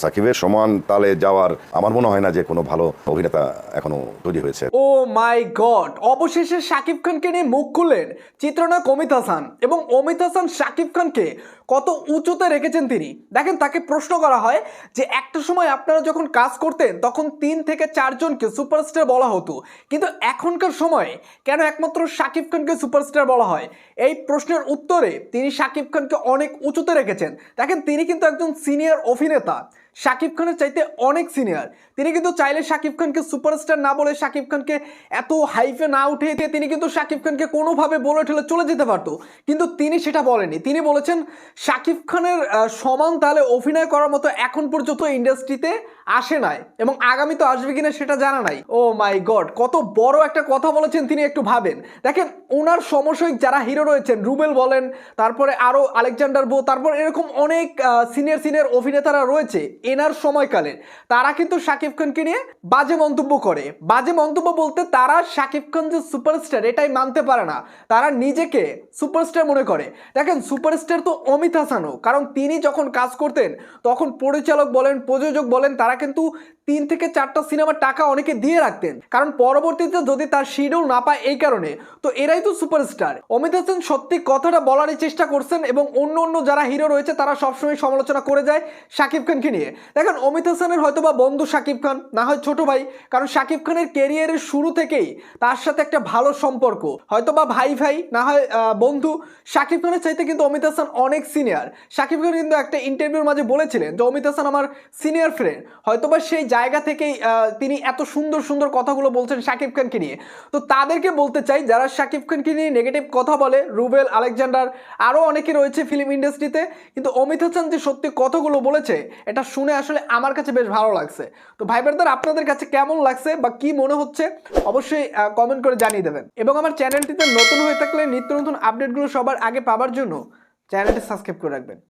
সাকিবের সমান তালে যাওয়ার আমার মনে হয় না যে কোনো ভালো অভিনেতা এখনও তৈরি হয়েছে। ও মাই গড, অবশেষে শাকিব খানকে নিয়ে মুখ খুললেন চিত্রনায়ক অমিত হাসান এবং অমিত হাসান শাকিব খানকে কত উঁচুতে রেখেছেন তিনি। দেখেন, তাকে প্রশ্ন করা হয় যে একটা সময় আপনারা যখন কাজ করতেন, তখন তিন থেকে চারজনকে সুপারস্টার বলা হতো। কিন্তু এখনকার সময়ে কেন একমাত্র শাকিব খানকে সুপারস্টার বলা হয়? এই প্রশ্নের উত্তরে তিনি শাকিব খানকে অনেক উঁচুতে রেখেছেন। দেখেন, তিনি কিন্তু একজন সিনিয়র অভিনেতা। শাকিব খানের চাইতে অনেক সিনিয়র। তিনি কিন্তু চাইলে শাকিব খানকে সুপারস্টার না বলে শাকিব খানকে এত হাইফে না উঠে দিয়ে তিনি কিন্তু শাকিব খানকে কোনোভাবে বলে ঠেলে চলে যেতে পারতো। কিন্তু তিনি সেটা বলেনি। তিনি বলেছেন, শাকিব খানের সমান তাহলে অভিনয় করার মতো এখন পর্যন্ত ইন্ডাস্ট্রিতে আসে নাই এবং আগামী তো আসবে কিনা সেটা জানা নাই। ও মাই গড, কত বড় একটা কথা বলেছেন তিনি একটু ভাবেন। দেখেন ওনার সমসাময়িক যারা হিরো রয়েছেন, রুবেল বলেন, তারপরে আরও আলেকজান্ডার বো, তারপর এরকম অনেক সিনিয়র সিনিয়র অভিনেতারা রয়েছে। এনার সময়কালে। তারা কিন্তু শাকিব খানকে নিয়ে বাজে মন্তব্য করে। বাজে মন্তব্য বলতে তারা শাকিব খান যে সুপারস্টার, এটাই মানতে পারে না। তারা নিজেকে সুপারস্টার মনে করে। দেখেন, সুপারস্টার তো অমিত হাসানও। কারণ তিনি যখন কাজ করতেন, তখন পরিচালক বলেন, প্রযোজক বলেন, তারা কিন্তু তিন থেকে চারটা সিনেমার টাকা অনেকে দিয়ে রাখতেন। কারণ পরবর্তীতে যদি তার শিডিউল না পায় এই কারণে, তো এরাই তো সুপারস্টার অমিত হাসান সত্যি কথাটা বলারই চেষ্টা করছেন এবং অন্য অন্য যারা হিরো রয়েছে, তারা সবসময় সমালোচনা করে যায় শাকিব খানকে নিয়ে। দেখেন অমিত হাসানের হয়তো বা বন্ধু শাকিব খান, না হয় ছোট ভাই, কারণ শাকিব খানের কেরিয়ারের শুরু থেকেই তার সাথে একটা ভালো সম্পর্ক। হয়তো বা ভাই ভাই, না হয় বন্ধু। শাকিব খানের চাইতে কিন্তু অমিত হাসান অনেক সিনিয়র শাকিব খান কিন্তু একটা ইন্টারভিউর মাঝে বলেছিলেন যে অমিত হাসান আমার সিনিয়র ফ্রেন্ড হয়তো বা সেই জায়গা থেকেই তিনি এত সুন্দর সুন্দর কথাগুলো বলছেন শাকিব খানকে নিয়ে। তো তাদেরকে বলতে চাই, যারা শাকিব খানকে নিয়ে নেগেটিভ কথা বলে, রুবেল, আলেকজান্ডার আরও অনেকে রয়েছে ফিল্ম ইন্ডাস্ট্রিতে কিন্তু অমিত হাসান যে সত্যি কথাগুলো বলেছে, এটা শুনে আসলে আমার কাছে বেশ ভালো লাগছে। তো ভাই ব্রাদার, আপনাদের কাছে কেমন লাগছে বা কি মনে হচ্ছে, অবশ্যই কমেন্ট করে জানিয়ে দেবেন। এবং আমার চ্যানেলটিতে নতুন হয়ে থাকলে নিত্য নতুন আপডেটগুলো সবার আগে পাওয়ার জন্য চ্যানেলটি সাবস্ক্রাইব করে রাখবেন।